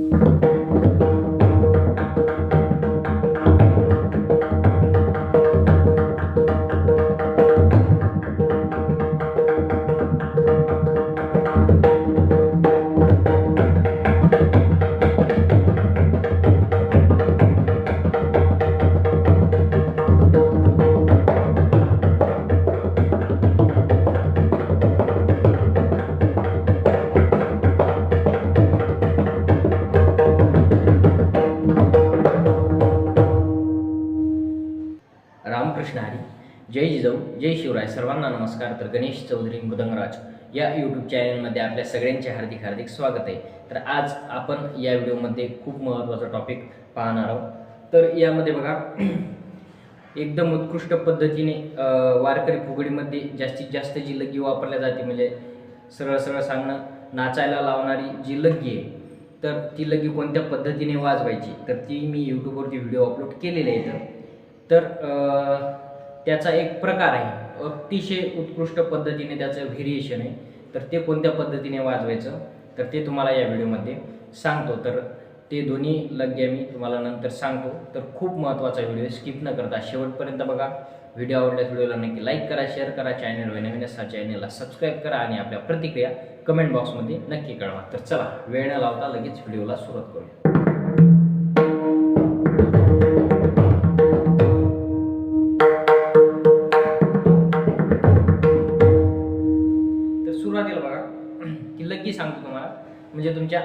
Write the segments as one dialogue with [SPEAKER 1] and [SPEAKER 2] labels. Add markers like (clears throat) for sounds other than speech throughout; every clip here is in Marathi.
[SPEAKER 1] Thank you. जय जिजाऊ जय शिवराय. सर्वांना नमस्कार. तर गणेश चौधरी मृदंगराज या यूट्यूब चॅनलमध्ये आपल्या सगळ्यांचे हार्दिक हार्दिक स्वागत आहे. तर आज आपण या व्हिडिओमध्ये खूप महत्त्वाचा टॉपिक पाहणार आहोत. तर यामध्ये बघा (clears throat) एकदम उत्कृष्ट पद्धतीने वारकरी फुगडीमध्ये जास्तीत जास्त जी लग्गी वापरल्या जाते म्हणजे सरळ सरळ सांगणं नाचायला लावणारी जी लग्गी आहे तर ती लग्गी कोणत्या पद्धतीने वाजवायची? तर ती मी यूट्यूबवरती व्हिडिओ अपलोड केलेले आहेत तर त्याचा एक प्रकार आहे. अतिशय उत्कृष्ट पद्धतीने त्याचं व्हेरिएशन आहे. तर ते कोणत्या पद्धतीने वाजवायचं? तर ते तुम्हाला या व्हिडिओमध्ये सांगतो. तर ते दोन्ही लग्या मी तुम्हाला नंतर सांगतो. तर खूप महत्त्वाचा व्हिडिओ स्किप न करता शेवटपर्यंत बघा. व्हिडिओ आवडल्यास व्हिडिओला नक्की लाईक करा शेअर करा चॅनल नवीन असा चॅनलला सबस्क्राईब करा आणि आपल्या प्रतिक्रिया कमेंट बॉक्समध्ये नक्की कळवा. तर चला वेळ न लावता लगेच व्हिडिओला सुरुवात करूया. सुरुवातीला बघा की लग्गी सांगतो तुम्हाला. म्हणजे तुमच्या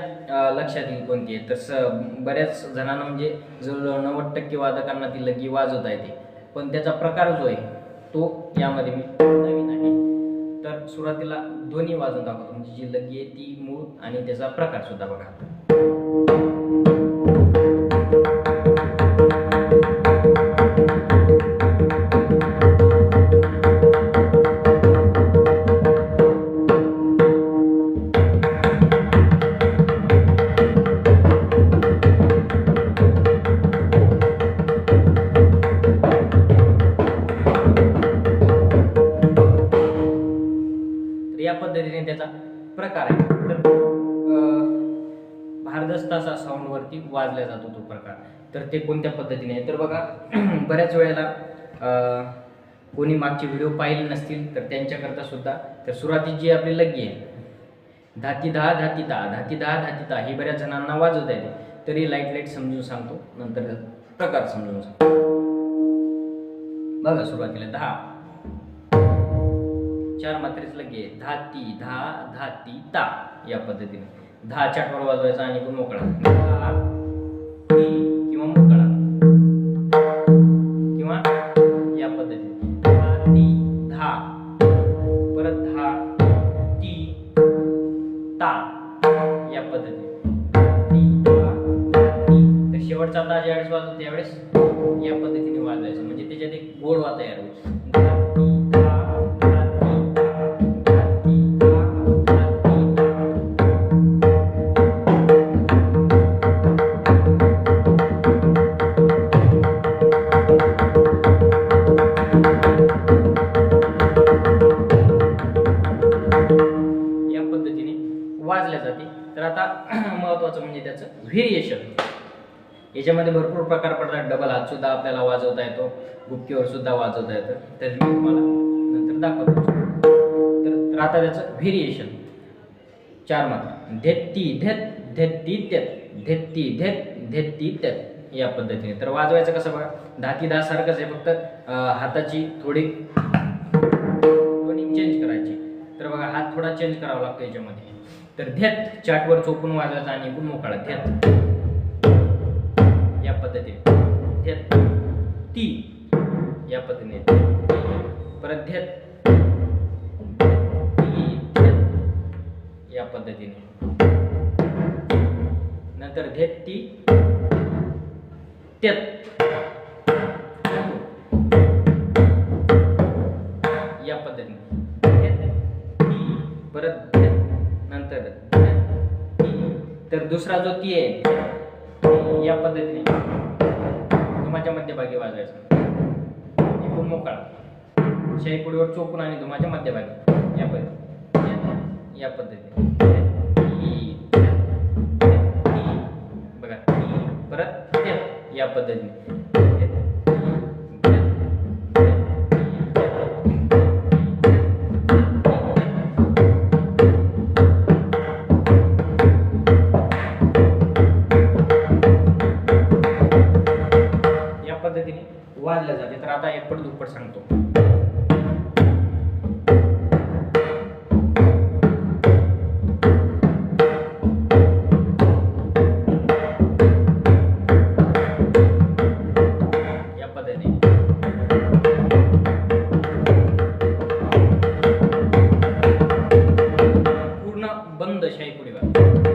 [SPEAKER 1] लक्षात येईल कोणती आहे. तर स बऱ्याच जणांना म्हणजे जवळजवळ नव्वद टक्के वादकांना ती लग्गी वाजवता येते. पण त्याचा प्रकार जो आहे तो यामध्ये मी नवीन आहे. तर सुरुवातीला दोन्ही वाजवून दाखवतो. म्हणजे जी लग्गी आहे ती मूळ आणि त्याचा प्रकार सुद्धा बघा. प्रकार आहे. तर अं, भारदस्त असा साऊंडवरती वाजला जातो तो प्रकार. तर ते कोणत्या पद्धतीने? आहे तर बघा (clears throat) बऱ्याच वेळेला कोणी मागचे व्हिडिओ पाहिले नसतील तर त्यांच्याकरता सुद्धा तर सुरुवातीत जी आपली लग्गी आहे धाती दहा धाती दहा धाती दहा धाती दहा ही बऱ्याच जणांना वाजवता येते. तरी लाइट लाइट समजून सांगतो नंतर प्रकार समजून सांगतो. बघा सुरुवातीला दहा. चार मात्रेच लगे धाती धा धाती ता या पद्धतीने. धा चाटवर वाजवायचा आणि पण मोकळा. धा, ती किंवा मोकळा. किंवा या पद्धतीने. धाती धा. परत धा ती ता या पद्धतीने. ती शेवटचा ता ज्यावेळेस वाजवतो त्यावेळेस या पद्धतीने वाजवायचं. म्हणजे त्याच्यात एक गोडवा तयार होईल वाजल्या जाते तर आता (clears throat) महत्वाचं म्हणजे त्याचं व्हेरिएशन याच्यामध्ये भरपूर प्रकार पडतात. डबल हात सुद्धा आपल्याला वाजवता येतो. गुपकीवर सुद्धा वाजवता येतं. तर मी तुम्हाला नंतर दाखवतो. तर आता त्याचं व्हेरिएशन चार मात्र. धेत्ती धेत धेत्ती त्यत. धेत्ती धेत धेत्ती त्यत. या पद्धतीने. तर वाजवायचं कसं बघा? धाती दहा सारखंच आहे फक्त हाताची थोडी टोनिंग चेंज करायची. तर बघा हात थोडा चेंज करावा लागतो याच्यामध्ये. तर ध्यात चाटवर चोपून वाजवायचा आणि एकूण मोकळा. ध्यात. या पद्धतीने धेत ती. या पद्धतीने. परत ध्यात. ती, या पद्धतीने. नंतर ध्येत ती. त्यत. तर दुसरा जो ती आहे या पद्धतीने धुमाच्या मध्यभागी वाजवायचा. एकूण मोकळा. शाही पुडीवर चोकून आणि धुमाच्या मध्यभागी. या पद्धती या पद्धतीने. बघा. परत या पद्धतीने. privado.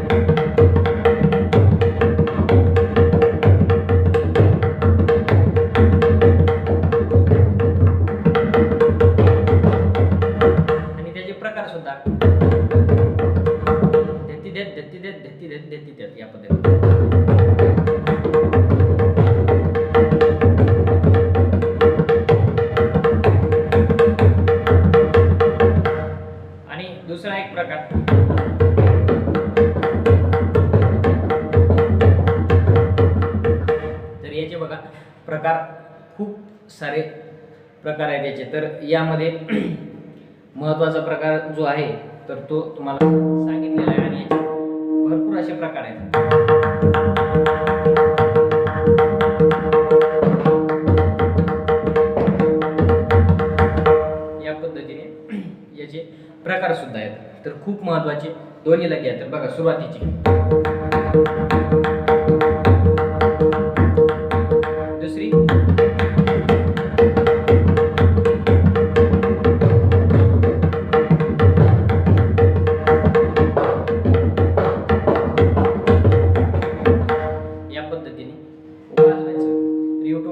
[SPEAKER 1] प्रकार आहेत याचे तर यामध्ये (clears throat) महत्त्वाचा प्रकार जो आहे तर तो तुम्हाला सांगितलेला आहे आणि याचे भरपूर असे प्रकार आहेत. या पद्धतीने (clears throat) याचे प्रकार सुद्धा आहेत. तर खूप महत्त्वाचे दोन्ही लगे आहेत तर बघा सुरुवातीची.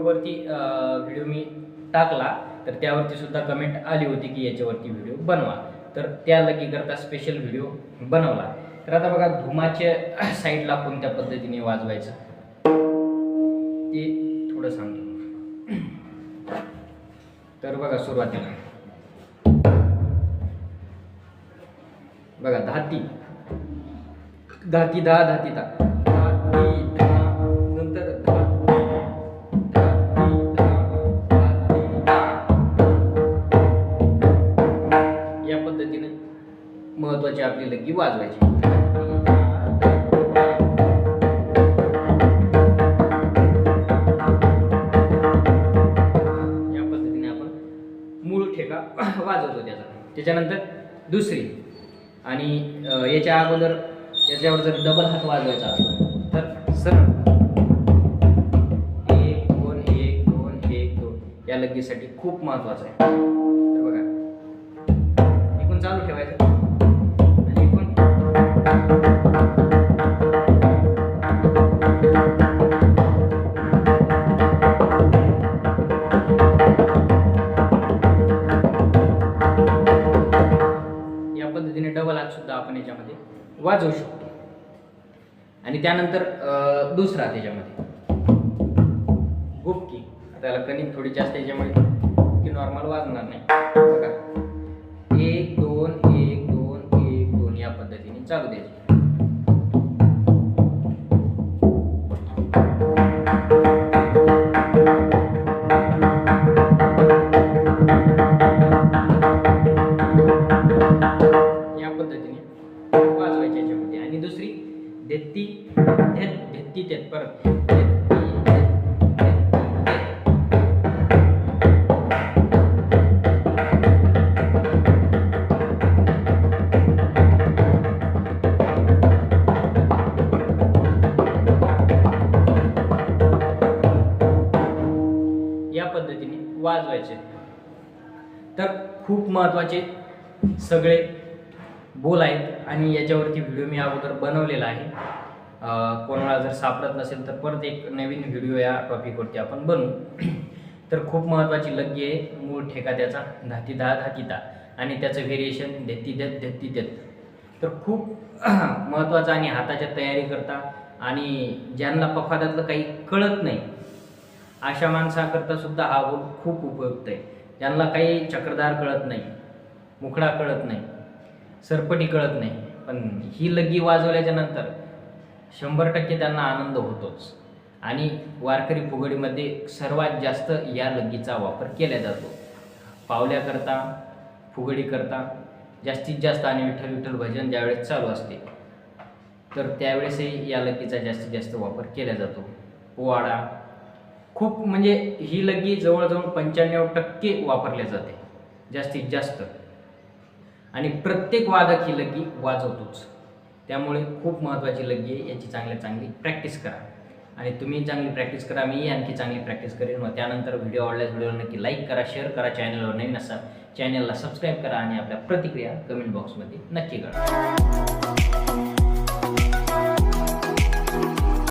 [SPEAKER 1] यूट्यूबवरती व्हिडिओ मी टाकला तर त्यावरती सुद्धा कमेंट आली होती की याच्यावरती व्हिडिओ बनवा. तर त्या लगीकरता स्पेशल व्हिडिओ बनवला. तर आता बघा धुमाच्या (coughs) साईडला कोणत्या पद्धतीने वाजवायचं? ते थोडं सांगतो. (coughs) तर बघा सुरुवातीला. बघा धाती. धाती दहा धाती दहा धाती ही वाजवायची. या पद्धतीने आपण मूळ ठेका (coughs) वाजवतो त्याचा. त्याच्यानंतर दुसरी आणि याच्या अगोदर याच्यावर जर डबल हात वाजवायचा असला तर सरळ. एक दोन एक दोन एक दोन. या लगेसाठी खूप महत्वाचं आहे. तर बघा. एकूण चालू ठेवायचं. पद्धतीने डबल सुद्धा आपण याच्यामध्ये वाजवू शकतो. आणि त्यानंतर दुसरा त्याच्यामध्ये. गुपकी त्याला कणिक थोडी जास्त याच्यामुळे की नॉर्मल वाजणार नाही. बघा. एक दोन एक दोन एक दोन या पद्धतीने चालू द्यायची. महत्त्वाचे सगळे बोल आहेत आणि याच्यावरती व्हिडिओ मी अगोदर बनवलेला आहे. कोणाला जर सापडत नसेल तर परत एक नवीन व्हिडिओ या टॉपिकवरती आपण बनवू. (clears throat) तर खूप महत्त्वाची लग्गी आहे. मूळ ठेका त्याचा धाती दहा धाती आणि त्याचं व्हेरिएशन देती देत देती देत. तर खूप (clears throat) महत्त्वाचं आणि हाताच्या तयारी करता आणि ज्यांना पफादातलं काही कळत नाही अशा माणसाकरता सुद्धा हा बोल खूप उपयुक्त आहे. ज्यांना काही चक्रधार कळत नाही मुखडा कळत नाही सरपटी कळत नाही. पण ही लग्गी वाजवल्याच्या नंतर शंभर टक्के त्यांना आनंद होतोच. आणि वारकरी फुगडीमध्ये सर्वात जास्त या लग्गीचा वापर केला जातो. पावल्याकरता फुगडीकरता जास्तीत जास्त आणि विठ्ठल विठ्ठल भजन ज्यावेळेस चालू असते तर त्यावेळेसही या लग्गीचा जास्तीत जास्त वापर केला जातो. पोवाडा खूप म्हणजे ही लगी जवळजवळ पंच्याण्णव टक्के वापरल्या जाते. जास्तीत जास्त. आणि प्रत्येक वादक ही लगी वाजवतोच. त्यामुळे खूप महत्त्वाची लगी आहे याची चांगल्या चांगली प्रॅक्टिस करा. आणि तुम्ही चांगली प्रॅक्टिस करा मी आणखी चांगली प्रॅक्टिस करेन मग त्यानंतर व्हिडिओ आवडल्यास व्हिडिओला नक्की लाईक करा शेअर करा चॅनलवर नवीन असाल चॅनलला सबस्क्राईब करा आणि आपल्या प्रतिक्रिया कमेंट बॉक्समध्ये नक्की करा